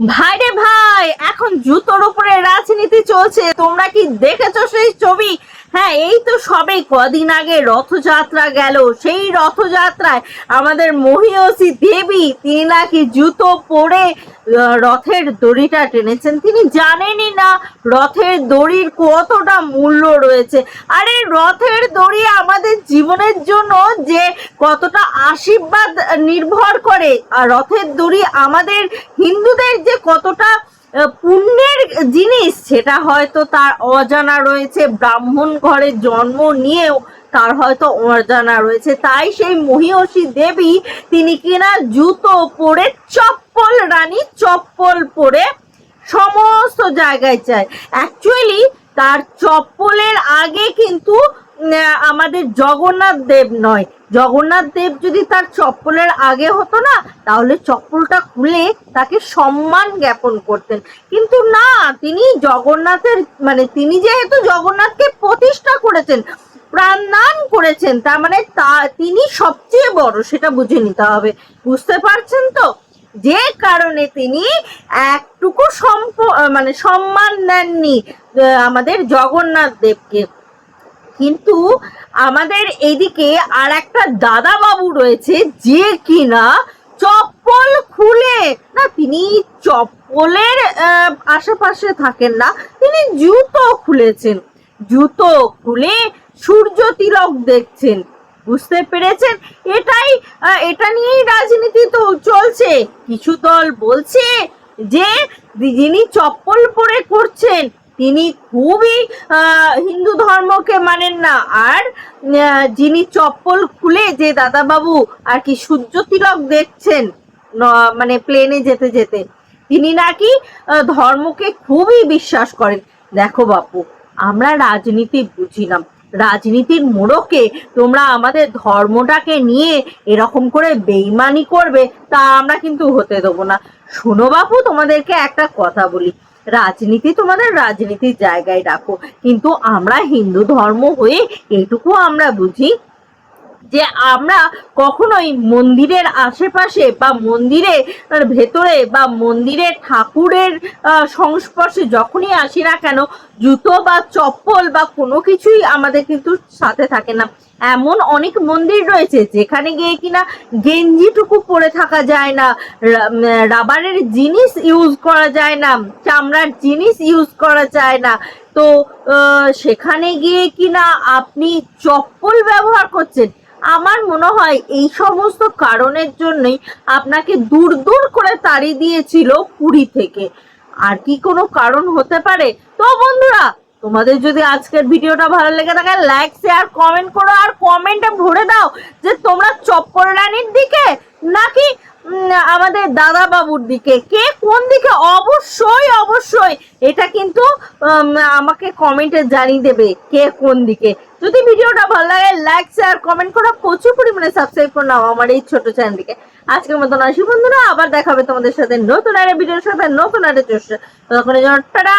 ভাইরে ভাই এখন জুতোর উপরে রাজনীতি চলছে। তোমরা কি দেখেছ সেই ছবি? হ্যাঁ এই তো সবে কদিন আগে রথযাত্রা গেল। সেই রথযাত্রায় আমাদের মহিয়সী দেবী, তিনি নাকি জুতো পরে রথের দড়িটা টেনেছেন। তিনি জানেনই না রথের দড়ির কতটা মূল্য রয়েছে। আরে, রথের দড়ি আমাদের জীবনের জন্য যে কতটা আশীর্বাদ নির্ভর করে, আর রথের দড়ি আমাদের হিন্দুদের যে কতটা পুণ্যের জিনিস, সেটা হয়তো তার অজানা রয়েছে, ব্রাহ্মণ ঘরে জন্ম নিয়েও তার হয়তো অজানা রয়েছে। তাই সেই মহিষী দেবী, তিনি কিনা জুতো পরে চপ্পল রানী চপ্পল পরে সমস্ত জায়গায় চায় অ্যাকচুয়ালি তার চপ্পলের আগে কিন্তু আমাদের জগন্নাথ দেব নয়। জগন্নাথ দেব যদি তার চপ্পলের আগে হতো না, তাহলে চপ্পলটা খুলে তাকে সম্মান জ্ঞাপন করতেন। কিন্তু না, তিনি জগন্নাথের মানে তিনি যেহেতু জগন্নাথকে প্রতিষ্ঠা করেছেন, প্রাণদান করেছেন, তার মানে তা, তিনি সবচেয়ে বড়, সেটা বুঝে নিতে হবে। বুঝতে পারছেন তো? যে কারণে তিনি একটুকু সম্প মানে সম্মান দেননি আমাদের জগন্নাথ দেবকে। কিন্তু আমাদের এদিকে আর একটা দাদা বাবু রয়েছে, যে কিনা চপ্পল খুলে। না, তিনি চপ্পলের আশেপাশে থাকেন না, তিনি জুতো খুলেছেন। জুতো খুলে সূর্য তিলক দেখছেন। বুঝতে পেরেছেন? এটাই এটা নিয়েই রাজনীতি তো চলছে। কিছু দল বলছে যে, যিনি চপ্পল পরে করছেন তিনি খুবই হিন্দু ধর্মকে মানেন না। আর যিনি চপ্পল খুলে যে দাদাবাবু আর কি সূর্য তিলক দেখছেন মানে প্লেনে যেতে যেতে, তিনি নাকি ধর্মকে খুবই বিশ্বাস করেন। দেখো বাপু, আমরা রাজনীতি বুঝি না। রাজনীতির মোড়কে তোমরা আমাদের ধর্মটাকে নিয়ে এরকম করে বেইমানি করবে, তা আমরা কিন্তু হতে দেবো না। শোনো বাপু, তোমাদেরকে একটা কথা বলি। রাজনীতি তোমাদের রাজনীতির জায়গায় রাখো। কিন্তু আমরা হিন্দু ধর্ম হয়ে এটুকু আমরা বুঝি যে আমরা কখনোই মন্দিরের আশেপাশে বা মন্দিরের ভেতরে বা মন্দিরের ঠাকুরের সংস্পর্শে যখনই আসি না কেন, জুতো বা চপ্পল বা কোনো কিছুই আমাদের কিন্তু সাথে থাকে না। এমন অনেক মন্দির রয়েছে যেখানে গিয়ে কিনা গেঞ্জিটুকু পরে থাকা যায় না রাবারের জিনিস ইউজ করা যায় না, চামড়ার জিনিস ইউজ করা যায় না। তো সেখানে গিয়ে কিনা আপনি চপ্পল ব্যবহার করছেন, আমার মনে হয় এই সমস্ত কারণের জন্যই আপনাকে দূর দূর করে তাড়িয়ে দিয়েছিল পুরী থেকে। আর কি কোনো কারণ হতে পারে? তো বন্ধুরা তোমাদের যদি আজকের ভিডিওটা ভালো লেগে থাকে লাইক শেয়ার কমেন্ট করো আর কমেন্টে ভরে দাও যে তোমরা চপ্পল রানীর দিকে নাকি আমাদের দাদা বাবুর দিকে। কে কোন দিকে? অবশ্যই অবশ্যই। এটা কিন্তু আমাকে কমেন্টে জানিয়ে দেবে কে কোন দিকে। যদি ভিডিওটা ভালো লাগে লাইক শেয়ার কমেন্ট করো, প্রচুর পরিমাণে সাবস্ক্রাইব করে নাও আমার এই ছোট চ্যানেলটিকে আজকের মতন আসি বন্ধুরা, আবার দেখাবে তোমাদের সাথে নতুন একটা ভিডিওর সাথে নতুন একটা চর্চা তখন জন্য টাটা!